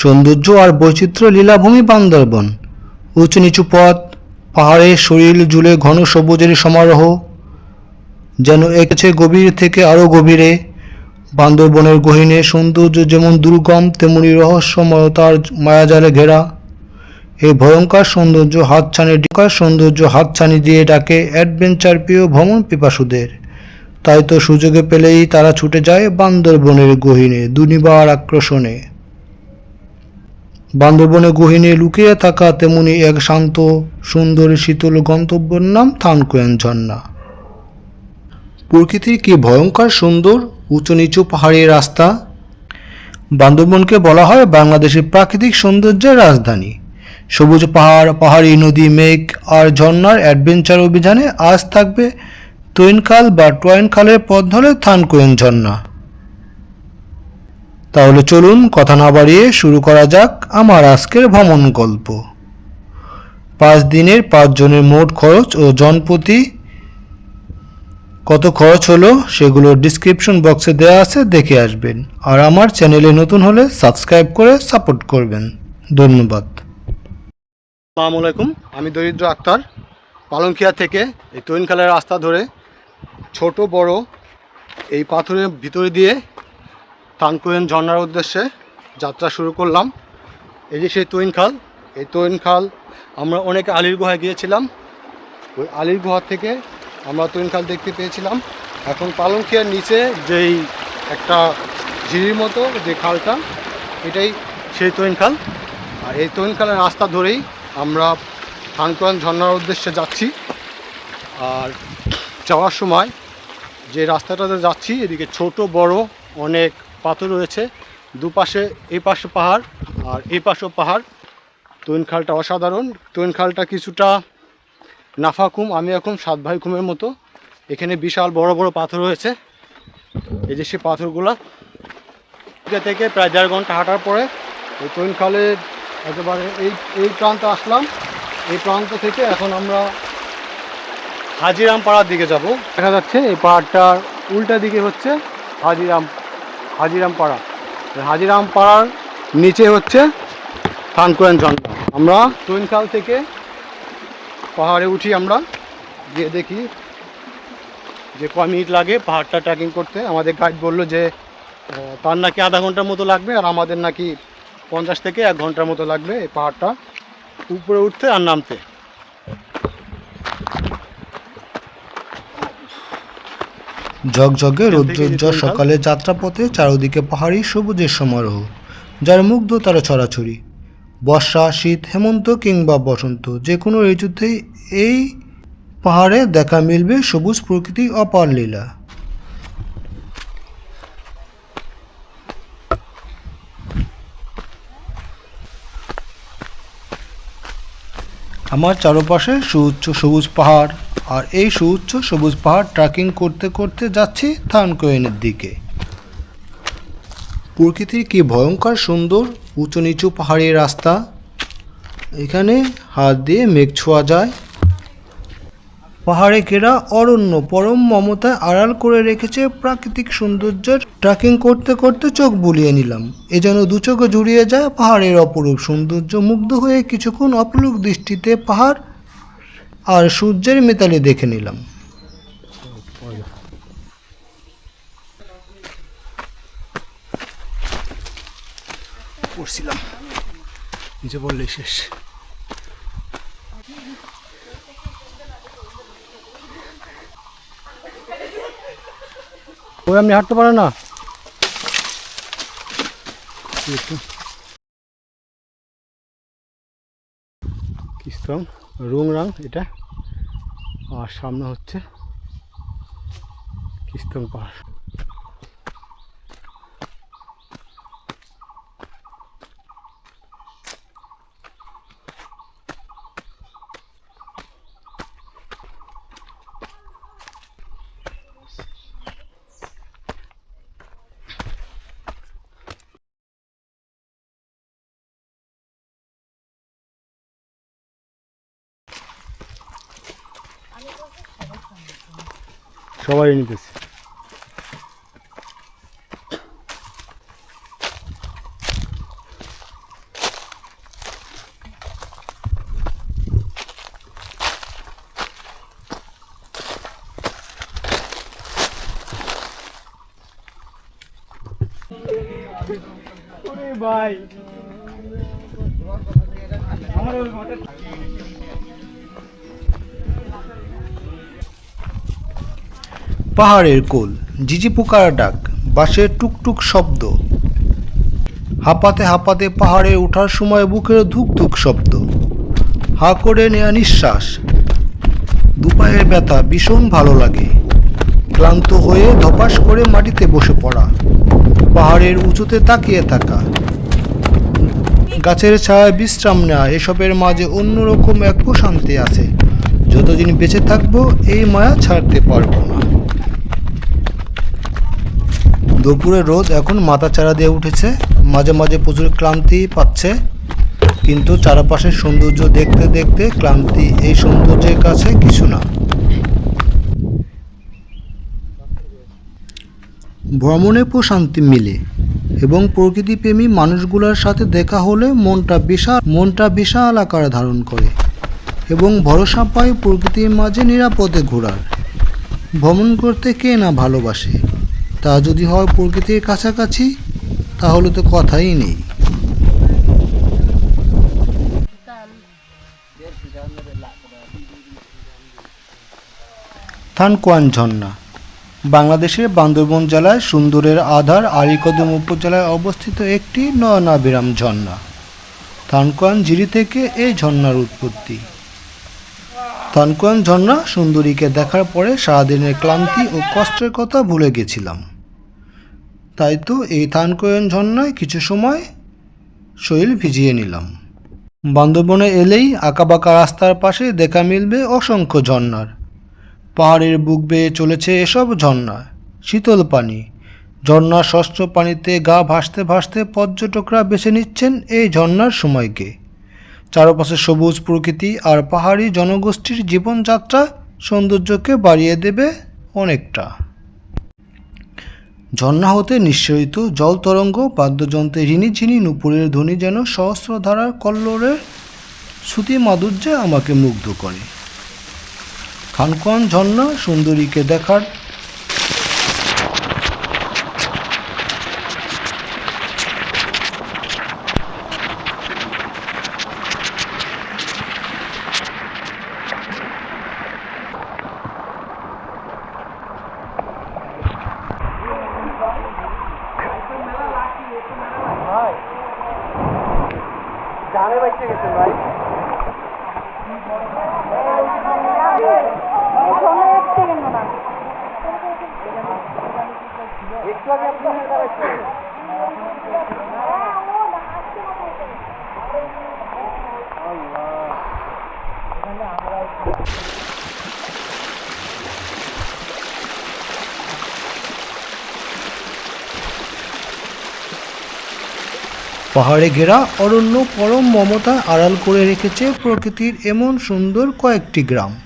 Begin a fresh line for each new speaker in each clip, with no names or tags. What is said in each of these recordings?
সৌন্দর্য আর বৈচিত্র্য লীলাভূমি বান্দরবন। উঁচু নিচু পথ, পাহাড়ে শরীর জুড়ে ঘন সবুজের সমারোহ, যেন এঁকেছে গভীর থেকে আরও গভীরে। বান্দরবনের গহীনে সৌন্দর্য যেমন দুর্গম, তেমনি রহস্যময়তার মায়াজালে ঘেরা। এই ভয়ঙ্কর সৌন্দর্য হাতছানি ডিকার সৌন্দর্য হাতছানি দিয়ে ডাকে অ্যাডভেঞ্চার প্রিয় ভ্রমণ পিপাসুদের। তাই তো সুযোগে পেলেই তারা ছুটে যায় বান্দরবনের গহীনে দুনিবার আকর্ষণে বান্দরবনে গহীনে লুকিয়ে থাকা তেমনি এক শান্ত, সুন্দরী, শীতল গন্তব্যের নাম থানকোয়েন ঝর্ণা। প্রকৃতির কি ভয়ঙ্কর সুন্দর উঁচু নিচু পাহাড়ি রাস্তা? বান্দরবনকে বলা হয় বাংলাদেশের প্রাকৃতিক সৌন্দর্যের রাজধানী। সবুজ পাহাড়, পাহাড়ি নদী, মেঘ আর ঝর্ণার অ্যাডভেঞ্চার অভিযানে আজ থাকবে তৈনখাল বা টয়েনখালের পথ ধরে থানকোয়েন ঝর্ণা। তাহলে চলুন কথা না বাড়িয়ে শুরু করা যাক আমার আজকের ভ্রমণ গল্প। পাঁচ দিনের পাঁচজনের মোট খরচ ও জনপ্রতি কত খরচ হলো সেগুলো ডিসক্রিপশন বক্সে দেওয়া আছে, দেখে আসবেন। আর আমার চ্যানেলে নতুন হলে সাবস্ক্রাইব করে সাপোর্ট করবেন। ধন্যবাদ।
আসসালামু আলাইকুম, আমি দরিদ্র আক্তার, পালংখিয়া থেকে এই তৈনখালের রাস্তা ধরে ছোট বড় এই পাথরের ভিতরে দিয়ে তানকুয়েন ঝর্ণার উদ্দেশ্যে যাত্রা শুরু করলাম। এই যে সেই তৈনখাল এই তৈনখাল আমরা অনেক আলির গুহায় গিয়েছিলাম। ওই আলির গুহা থেকে আমরা তৈনখাল দেখতে পেয়েছিলাম। এখন পালংখিয়ার নিচে যেই একটা ঝিরির মতো যে খালটা, এটাই সেই তৈনখাল আর এই তৈনখালের রাস্তা ধরেই আমরা থানকোয়ান ঝর্ণার উদ্দেশ্যে যাচ্ছি। আর যাওয়ার সময় যে রাস্তাটাতে যাচ্ছি, এদিকে ছোট, বড় অনেক পাথর রয়েছে। দুপাশে এই পাশে পাহাড় আর এই পাশেও পাহাড়। তৈনখালটা অসাধারণ। তৈনখালটা কিছুটা নাফাকুম, আমি এখন সাত ভাই কুমের মতো। এখানে বিশাল বড় বড় পাথর রয়েছে। এই যে সে পাথরগুলা। থেকে প্রায় দেড় ঘণ্টা হাঁটার পরে ওই তৈনখালের একেবারে এই এই প্রান্তে আসলাম। এই প্রান্ত থেকে এখন আমরা হাজিরাম পাড়ার দিকে যাব। দেখা যাচ্ছে এই পাহাড়টার উল্টা দিকে হচ্ছে হাজিরাম হাজিরাম পাড়া হাজিরাম পাড়ার নিচে হচ্ছে থানকোয়েন ঝর্ণা আমরা তৈনখাল থেকে পাহাড়ে উঠি আমরা। গিয়ে দেখি যে কয় মিনিট লাগে পাহাড়টা ট্রেকিং করতে। আমাদের গাইড বলল যে তার নাকি আধা ঘণ্টার মতো লাগবে আর আমাদের নাকি পঞ্চাশ থেকে এক ঘণ্টার মতো লাগবে এই পাহাড়টা। উপরে উঠতে আর নামতে।
ঝকঝকে রৌদ্রোজ্জ্বল সকালে যাত্রাপথে চারদিকে পাহাড়ি সবুজের সমারোহ যার মুগ্ধ তারা ছড়াছড়ি। বর্ষা শীত হেমন্ত কিংবা বসন্ত যে কোনো ঋতুতেই এই পাহাড়ে দেখা মিলবে সবুজ প্রকৃতি অপার লীলা। আমার চারপাশে সুউচ্চ সবুজ পাহাড়, আর এই সুউচ্চ সবুজ পাহাড় ট্রাকিং করতে করতে যাচ্ছি থানকোয়েনের দিকে। প্রকৃতির কি ভয়ঙ্কর সুন্দর উঁচু নিচু পাহাড়ি রাস্তা। এখানে হাত দিয়ে মেঘ ছোঁয়া যায়। পাহাড়ে ঘেরা অরণ্য পরম মমতায় আড়াল করে রেখেছে প্রাকৃতিক সৌন্দর্যের ট্রেকিং করতে করতে চোখ বুলিয়ে নিলাম। এ যেন দু চোখে জুড়িয়ে যায় পাহাড়ের অপরূপ সৌন্দর্য, মুগ্ধ হয়ে কিছুক্ষণ অপলক দৃষ্টিতে পাহাড় আর সূর্যের মিতালি দেখে নিলাম।
পড়ছিলাম। নিচে বললে শেষ। ওই আপনি হাঁটতে পারেন না? কিস্তম রুং রাং এটা। আর সামনে হচ্ছে কিস্তম পাহাড়। সবাই নিতেছে ভাই।
আমার পাহাড়ের কোল, ঝিঝি পোকার ডাক, বাঁশের টুকটুক শব্দ। হাঁপাতে হাঁপাতে পাহাড়ে ওঠার সময় বুকের ধুক ধুক শব্দ। হা করে নেয়া নিঃশ্বাস। দুপায়ের ব্যথা ভীষণ ভালো লাগে। ক্লান্ত হয়ে ধপাস করে মাটিতে বসে পড়া। পাহাড়ের উঁচুতে তাকিয়ে থাকা। গাছের ছায়ায় বিশ্রাম নেওয়া এসবের মাঝে অন্যরকম এক প্রশান্তি আছে। যতদিন বেঁচে থাকব, এই মায়া ছাড়তে পারব না। দুপুরে রোদ এখন মাথা চারা দিয়ে উঠেছে। মাঝে মাঝে প্রচুর ক্লান্তি পাচ্ছে, কিন্তু চারপাশের সৌন্দর্য দেখতে দেখতে ক্লান্তি এই সৌন্দর্যের কাছে কিছু না। ভ্রমণে প্রশান্তি মিলে এবং প্রকৃতিপ্রেমী মানুষগুলোর সাথে দেখা হলে মনটা বিশাল মনটা বিশাল আকার ধারণ করে এবং ভরসা পায় প্রকৃতির মাঝে নিরাপদে ঘোরার। ভ্রমণ করতে কে না ভালোবাসে? তা যদি হয় প্রকৃতির কাছাকাছি, তাহলে তো কথাই নেই। থানকোয়ান ঝর্ণা, বাংলাদেশের বান্দরবন জেলায় সুন্দরের আধার আলীকদম উপজেলায় অবস্থিত একটি নয়নাবিরাম ঝর্ণা। থানকোয়ান ঝিরি থেকে এই ঝর্ণার উৎপত্তি। থানকোয়ান ঝর্ণা সুন্দরীকে দেখার পরে সারাদিনের ক্লান্তি ও কষ্টের কথা ভুলে গেছিলাম। তাই তো এই থানকোয়ান ঝর্ণায় কিছু সময় শরীর ভিজিয়ে নিলাম। বান্দরবনে এলেই আঁকাবাঁকা রাস্তার পাশে দেখা মিলবে অসংখ্য ঝর্ণার। পাহাড়ের বুক বেয়ে চলেছে এসব ঝর্ণা, শীতল পানি। ঝর্ণার ষষ্ঠ পানিতে গা ভাসতে ভাসতে পর্যটকরা বেছে নিচ্ছেন এই ঝর্ণার সময়কে। চারপাশে সবুজ প্রকৃতি আর পাহাড়ি জনগোষ্ঠীর জীবনযাত্রা সৌন্দর্যকে বাড়িয়ে দেবে অনেকটা। ঝর্ণা হতে নিঃসরিত জল তরঙ্গ, বাদ্যযন্ত্রে ঝিনি নুপুরের ধ্বনি যেন সহস্রধারার কল্লোরের শ্রুতি মাধুর্যে আমাকে মুগ্ধ করে। খানকোয়ান ঝর্ণা সুন্দরীকে দেখার জানে বাঁচিয়ে গেছেন ভাই। একটু আমরা পাহাড়ে ঘেরা অরণ্য পরম মমতা আড়াল করে রেখেছে প্রকৃতির এমন সুন্দর কয়েকটি গ্রাম।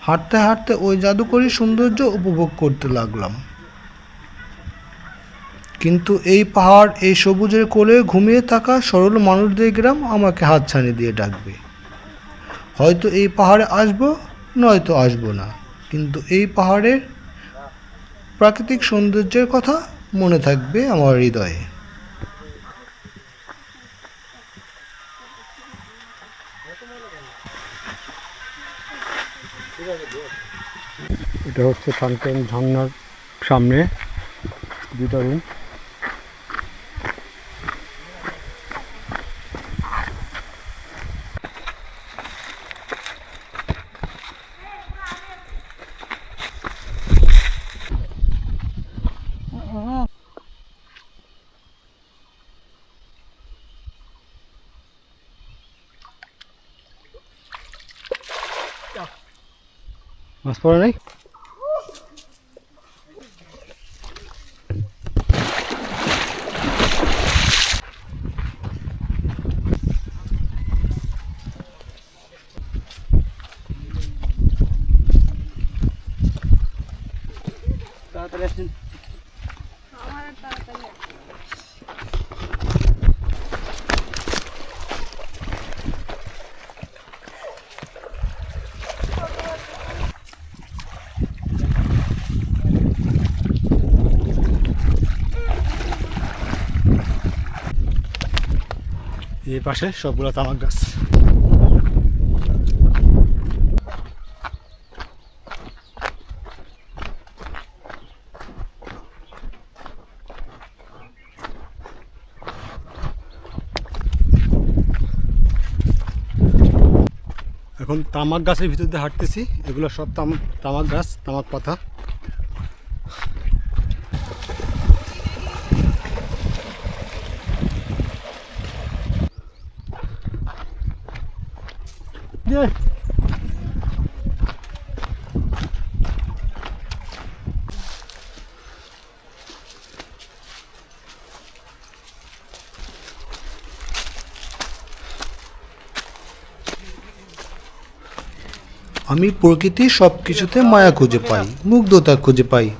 হাঁটতে হাঁটতে ওই জাদুকরী সৌন্দর্য উপভোগ করতে লাগলাম। কিন্তু এই পাহাড়, এই সবুজের কোলে ঘুমিয়ে থাকা সরল মানুষদের গ্রাম আমাকে হাতছানি দিয়ে ডাকবে। হয়তো এই পাহাড়ে আসব, নয়তো আসব না। কিন্তু এই পাহাড়ের প্রাকৃতিক সৌন্দর্যের কথা মনে থাকবে আমার হৃদয়ে।
এটা হচ্ছে থানকোয়ান ঝর্নার সামনে বিতরণ মাছ পড়ে নাই পাশে সবগুলো তামাক গাছ। এখন তামাক গাছের ভিতর দিয়ে হাঁটতেছি। এগুলো সব তামাক গাছ, তামাক পাতা।
আমি প্রকৃতির সব কিছুতে মায়া খুঁজে পাই মুগ্ধতা খুঁজে পাই।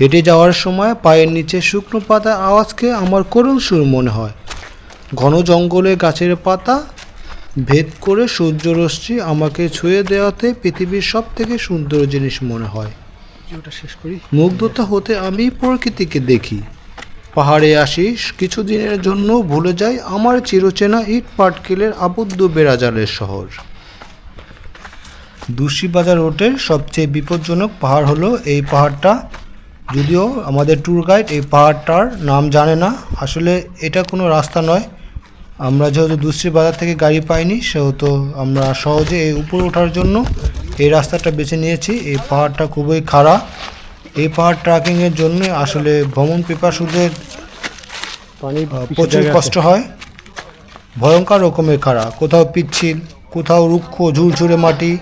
হেঁটে যাওয়ার সময় পায়ের নিচে শুকনো পাতা আওয়াজকে আমার করুণ সুর মনে হয়। ঘন জঙ্গলে গাছের পাতা ভেদ করে সূর্যরশ্মি আমাকে ছুঁয়ে দেওয়াতে পৃথিবীর সব থেকে সুন্দর জিনিস মনে হয়।
ওটা শেষ করি।
মুগ্ধতা হতে আমি প্রকৃতিকে দেখি। পাহাড়ে আসিস কিছুদিনের জন্য ভুলে যাই আমার চিরচেনা ইট পাটকেলের আবদ্ধ বেড়াজালের শহর। দুশিবাজার রোডের সবচেয়ে বিপজ্জনক পাহাড় হলো এই পাহাড়টা। যদিও আমাদের ট্যুর গাইড এই পাহাড়টার নাম জানে না। আসলে এটা কোনো রাস্তা নয়। আমরা যেহেতু দুশ্রী বাজার থেকে গাড়ি পাইনি সেহেতু আমরা সহজে এই উপরে ওঠার জন্য এই রাস্তাটা বেছে নিয়েছি। এই পাহাড়টা খুবই খারাপ এই পাহাড় ট্রাকিংয়ের জন্য আসলে ভ্রমণ পিপাসুদের
পানি
প্রচুর কষ্ট হয়। ভয়ঙ্কর রকমের খাড়া। কোথাও পিচ্ছিল কোথাও রুক্ষ ঝুরঝুরে মাটি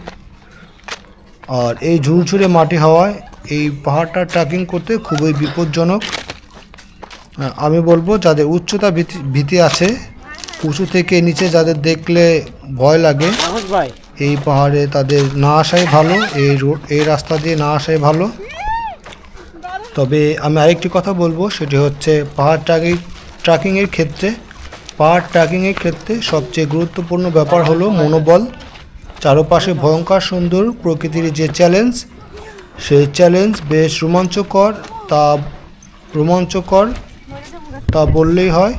আর এই ঝুরঝুরে মাটি হওয়ায় এই পাহাড়টা ট্রেকিং করতে খুবই বিপজ্জনক। আমি বলব যাদের উচ্চতা ভীতি ভীতি আছে উঁচু থেকে নিচে যাদের দেখলে ভয় লাগে এই পাহাড়ে তাদের না আসাই ভালো এই রোড এই রাস্তা দিয়ে না আসাই ভালো। তবে আমি আরেকটি কথা বলব সেটি হচ্ছে পাহাড় ট্রাকিং ট্রাকিংয়ের ক্ষেত্রে পাহাড় ট্রাকিংয়ের ক্ষেত্রে সবচেয়ে গুরুত্বপূর্ণ ব্যাপার হলো মনোবল। চারপাশে ভয়ঙ্কর সুন্দর প্রকৃতির যে চ্যালেঞ্জ সেই চ্যালেঞ্জ বেশ রোমাঞ্চকর, তা রোমাঞ্চকর, তা বললেই হয়।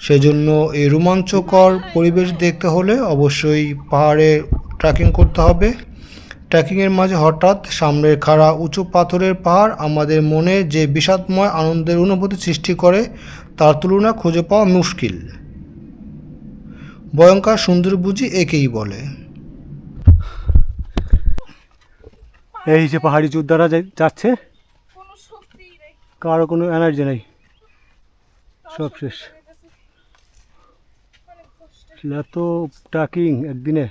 সেজন্য এই রোমাঞ্চকর পরিবেশ দেখতে হলে অবশ্যই পাহাড়ে ট্রেকিং করতে হবে। ট্রেকিংয়ের মাঝে হঠাৎ সামনের খাড়া উঁচু পাথরের পাহাড় আমাদের মনে যে বিষাদময় আনন্দের অনুভূতি সৃষ্টি করে, তার তুলনা খুঁজে পাওয়া মুশকিল। ভয়ঙ্কর সুন্দর বুঝি একেই বলে।
এই যে পাহাড়ি যোদ্ধারা যাচ্ছে কারও কোনো এনার্জি নেই। সব শেষ। এত টাকিং একদিনে।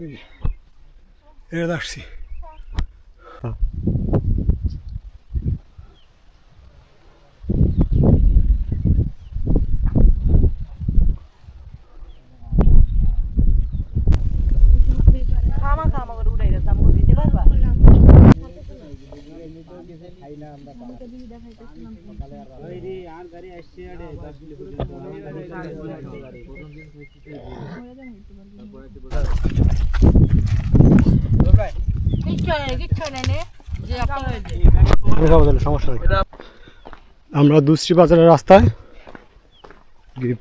এটা আসছি
খামা খামা করে উড়াই গেছে আমাকে দিতে পারবা
সমস্যা আমরা দুশ্রী বাজারের রাস্তায়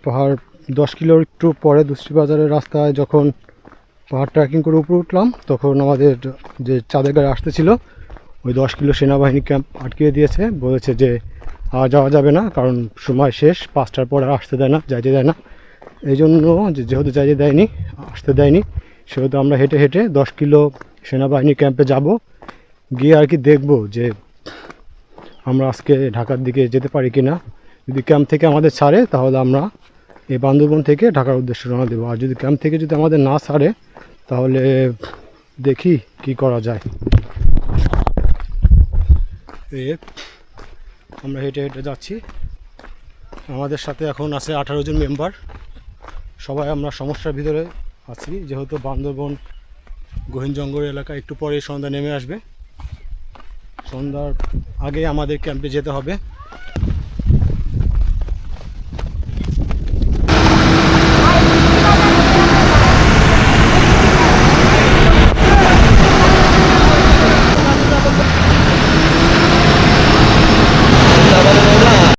পাহাড় দশ কিলো একটু পরে দুশ্রী বাজারের রাস্তায় যখন পাহাড় ট্রেকিং করে উপরে উঠলাম, তখন আমাদের যে চাঁদের গাড়ি আসতেছিল, ওই দশ কিলো সেনাবাহিনী ক্যাম্প আটকিয়ে দিয়েছে, বলেছে যে আর যাওয়া যাবে না, কারণ সময় শেষ, পাঁচটার পর আর আসতে দেয় না, যাইতে দেয় না। এই জন্য যেহেতু যাইতে দেয়নি, আসতে দেয়নি, সেহেতু আমরা হেঁটে হেঁটে দশ কিলো সেনাবাহিনী ক্যাম্পে যাব। গিয়ে আর কি দেখব যে আমরা আজকে ঢাকার দিকে যেতে পারি কি না যদি ক্যাম্প থেকে আমাদের ছাড়ে, তাহলে আমরা এই বান্দরবন থেকে ঢাকার উদ্দেশ্যে রওনা দেবো। আর যদি ক্যাম্প থেকে যদি আমাদের না ছাড়ে, তাহলে দেখি কি করা যায়। আমরা হেঁটে হেঁটে যাচ্ছি। আমাদের সাথে এখন আছে আঠারো জন মেম্বার সবাই আমরা সমস্যার ভিতরে আছি, যেহেতু বান্দরবন গহীন জঙ্গল এলাকা একটু পরে সন্ধ্যা নেমে আসবে। সন্ধ্যার আগে আমাদের ক্যাম্পে যেতে হবে।